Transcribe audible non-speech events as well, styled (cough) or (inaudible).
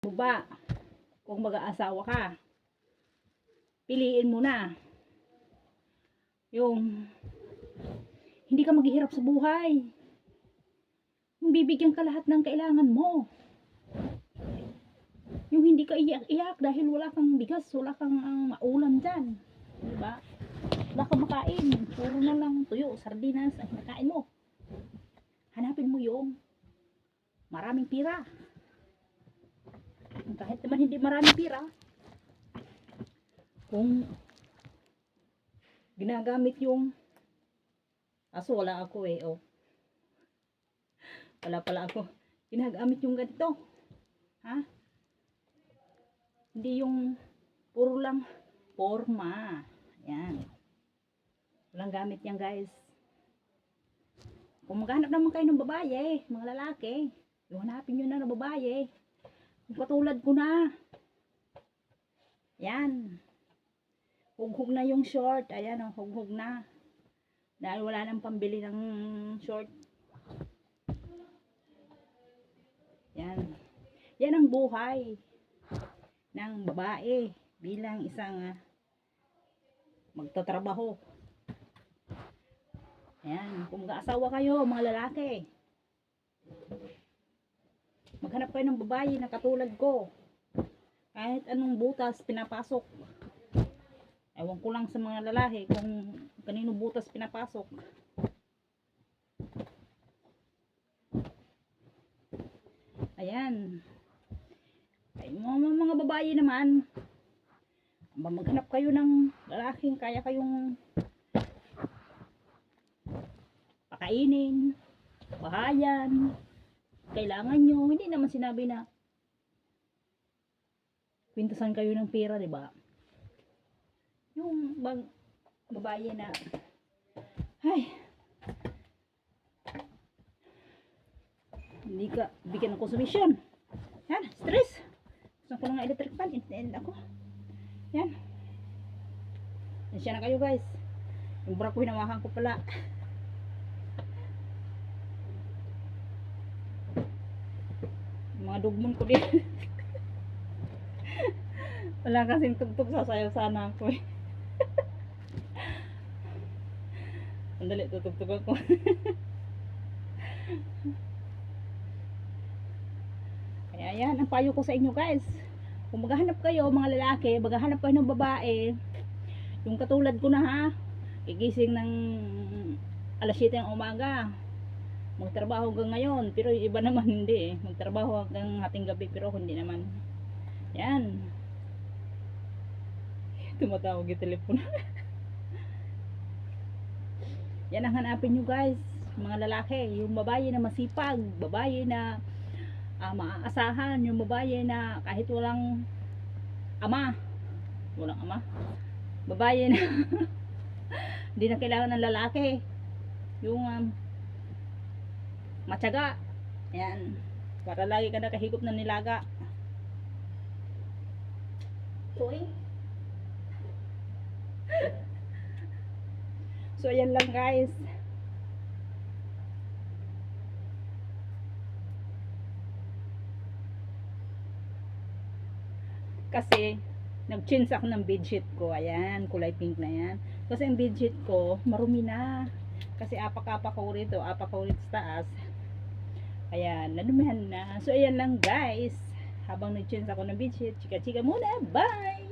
mo kung mag-aasawa ka piliin mo na yung hindi ka maghihirap sa buhay. Yung bibigyan ka lahat ng kailangan mo. Yung hindi ka iyak-iyak dahil wala kang bigas wala kang ang maulam dyan. Diba? Wala kang makain. Puro na lang tuyo sardinas ang nakain mo. Hanapin mo yung maraming pira kahit naman hindi maraming pira. Kung ginagamit yung aso wala ako eh oh. Wala pala ako. Ginagamit yung ganito. Ha? Hindi yung puro lang forma. Yan walang gamit yan guys. Kung maghanap naman kayo ng babae mga lalaki yung hanapin nyo na ng babae katulad ko na. Yan. Hughug na yung short. Ayan oh, hughug na. Dahil wala nang pambili ng short. Yan. Yan ang buhay ng babae bilang isang uh, magtatrabaho. Yan. Kung mag-aasawa kayo mga lalaki maghanap kayo ng babae na katulad ko. Kahit anong butas pinapasok. Ewan ko lang sa mga lalaki kung kanino butas pinapasok. Ayan. Ay mga, mga babae naman. Maghanap kayo ng lalaking kaya kayong pakainin bahayan kailangan nyo. Hindi naman sinabi na kwintasan kayo ng pera di ba? Yung bang babae na ay hindi ka bigyan ng konsumisyon yan stress. Gusto ko ng electric fan and ako. Yan. Yan siya na kayo guys. Yung bra ko hinawakan ko pala mga dugmon ko din (laughs) wala kasing tugtog sasayaw sana ako eh (laughs) Sandali, tutugtog ako. (laughs) Kaya yan, ang payo ko sa inyo guys. Kung maghahanap kayo, mga lalaki, maghahanap kayo ng babae, yung katulad ko na ha, gigising ng alas 7 ng umaga, magtrabaho hanggang ngayon, pero yung iba (laughs) naman hindi eh. Magtrabaho hanggang hating gabi, pero hindi naman. Yan. (laughs) Tumatawag yung telepono. (laughs) Yan ang hanapin nyo guys, mga lalaki, yung babae na masipag, babae na uh, maaasahan, yung babae na kahit walang ama, walang ama, babae na hindi na kailangan ng lalaki, yung um, matyaga, yan, para lagi ka nakahigop ng nilaga. Toy? (laughs) So, ayan lang guys. Kasi, nag-change ako ng bedsheet ko. Ayan, kulay pink na yan. Kasi ang bedsheet ko, marumi na. Kasi apak-apak ko rito, apak ko rito sa taas. Ayan, nadumihan na. So, ayan lang guys. Habang nag-change ako ng bedsheet, chika-chika muna. Bye!